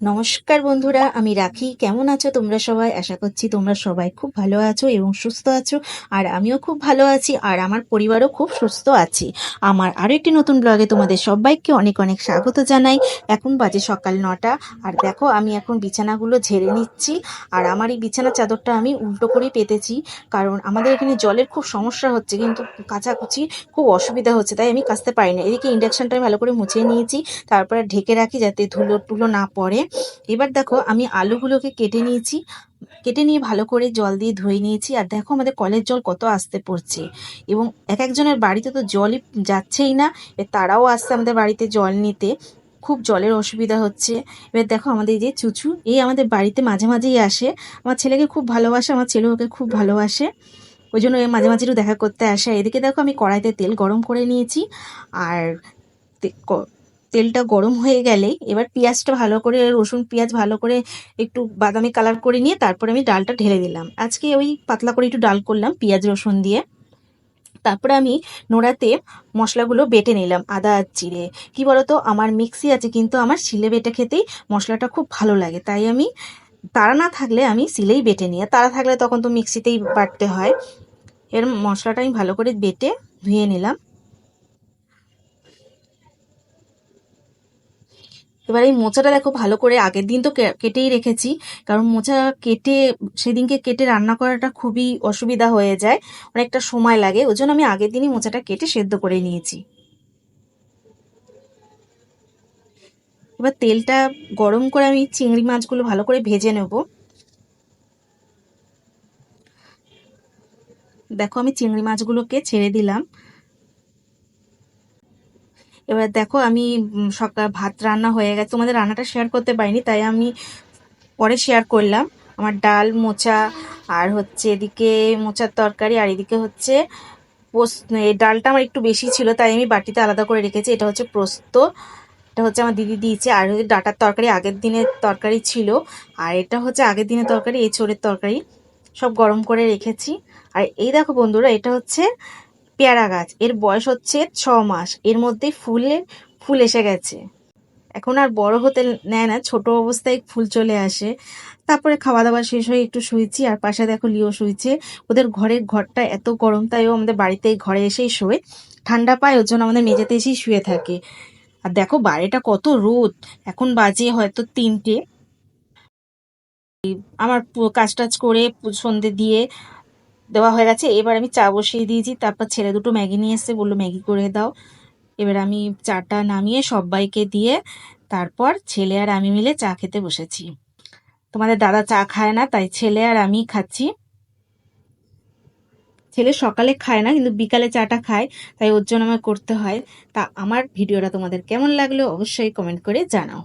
নমস্কার বন্ধুরা, আমি রাখি। কেমন আছো তোমরা সবাই? আশা করছি তোমরা সবাই খুব ভালো আছো এবং সুস্থ আছো। আর আমিও খুব ভালো আছি আর আমার পরিবারও খুব সুস্থ আছি। আমার আরও একটি নতুন ব্লগে তোমাদের সবাইকে অনেক অনেক স্বাগত জানাই। এখন বাজে সকাল নটা। আর দেখো, আমি এখন বিছানাগুলো ঝেড়ে নিচ্ছি। আর আমার এই বিছানা চাদরটা আমি উল্টো করে পেতেছি। কারণ আমাদের এখানে জলের খুব সমস্যা হচ্ছে, কিন্তু কাচাকুচি খুব অসুবিধা হচ্ছে, তাই আমি কাচতে পারি না এদিকে ইন্ডাকশনটা আমি ভালো করে মুছিয়ে নিয়েছি। তারপরে ঢেকে রাখি যাতে ধুলো টুলো না পড়ে। এবার দেখো আমি আলুগুলোকে কেটে নিয়েছি। কেটে নিয়ে ভালো করে জল দিয়ে ধুয়ে নিয়েছি। আর দেখো আমাদের কলের জল কত আসতে পড়ছে। এবং এক একজনের বাড়িতে তো জলই যাচ্ছেই না। তারাও আসছে আমাদের বাড়িতে জল নিতে। খুব জলের অসুবিধা হচ্ছে। এবার দেখো আমাদের যে চুচু, এই আমাদের বাড়িতে মাঝে মাঝেই আসে। আমার ছেলেকে খুব ভালোবাসে, আমার ছেলে ওকে খুব ভালোবাসে। ওই জন্য মাঝে মাঝে দেখা করতে আসে। এদিকে দেখো আমি কড়াইতে তেল গরম করে নিয়েছি। আর তেলটা গরম হয়ে গেলেই এবার পেঁয়াজটা ভালো করে, রসুন, পেঁয়াজ ভালো করে একটু বাদামি কালার করে নিয়ে তারপরে আমি ডালটা ঢেলে দিলাম। আজকে ওই পাতলা করে একটু ডাল করলাম পেঁয়াজ, রসুন দিয়ে। তারপরে আমি নোড়াতে মশলাগুলো বেটে নিলাম, আদা আর জিরে। কি বলতো, আমার মিক্সি আছে, কিন্তু আমার শিলে বেটে খেতেই মশলাটা খুব ভালো লাগে। তাই আমি তারা না থাকলে আমি শিলেই বেটে আর তারা থাকলে তখন তো মিক্সিতেই বাটতে হয়। এর মশলাটা আমি ভালো করে বেটে ধুয়ে নিলাম। এবার এই মোচাটা দেখো ভালো করে আগের দিন তো কেটেই রেখেছি, কারণ মোচা কেটে, সেদিনকে কেটে রান্না করাটা খুবই অসুবিধা হয়ে যায়, অনেকটা সময় লাগে, ওই জন্য আমি আগের দিনই মোচাটা কেটে সেদ্ধ করে নিয়েছি। এবার তেলটা গরম করে আমি চিংড়ি মাছগুলো ভালো করে ভেজে নেব। দেখো আমি চিংড়ি মাছগুলোকে ছেড়ে দিলাম। এবার দেখো, আমি সকাল ভাত রান্না হয়ে গেছে। তোমাদের রান্নাটা শেয়ার করতে পারিনি, তাই আমি পরে শেয়ার করলাম। আমার ডাল, মোচা, আর হচ্ছে এদিকে মোচার তরকারি, আর এদিকে হচ্ছে পোস্ত এই ডালটা আমার একটু বেশি ছিল, তাই আমি বাটিতে আলাদা করে রেখেছি। এটা হচ্ছে পোস্ত, এটা হচ্ছে আমার দিদি দিয়েছে। আর হচ্ছে ডাটার তরকারি আগের দিনের তরকারি ছিল, আর এটা হচ্ছে আগের দিনের তরকারি, এঁচোড়ের তরকারি। সব গরম করে রেখেছি। আর এই দেখো বন্ধুরা, এটা হচ্ছে পেয়ারা গাছ। এর বয়স হচ্ছে ছ মাস। এর মধ্যে ফুলে, ফুল এসে গেছে। এখন আর বড় হতে নেয় না, ছোট অবস্থায় ফুল চলে আসে। তারপরে খাওয়া দাওয়া শেষ হয়ে একটু শুয়েছি, আর পাশে দেখো লিও শুয়েছে। ওদের ঘরের ঘরটা এত গরম, তাই ও আমাদের বাড়িতে ঘরে এসেই শোয়। ঠান্ডা পায়, ওর জন্য আমাদের মেঝেতে এসেই শুয়ে থাকে। আর দেখো বাইরেটা কত রোদ। এখন বাজে হয়তো তিনটে। আমার কাজ টাজ করে সন্ধে দিয়ে দেওয়া হয়ে গেছে। এবার আমি চা বসিয়ে দিয়েছি, তারপর ছেলে দুটো ম্যাগি নিয়ে এসে বলল, ম্যাগি করে দাও। এবার আমি চাটা নামিয়ে সবাইকে দিয়ে তারপর ছেলে আর আমি মিলে চা খেতে বসেছি। তোমাদের দাদা চা খায় না, তাই ছেলে আর আমি খাচ্ছি। ছেলে সকালে খায় না, কিন্তু বিকালে চাটা খায়, তাই ওর জন্য আমার করতে হয়। তা আমার ভিডিওটা তোমাদের কেমন লাগল অবশ্যই কমেন্ট করে জানাও।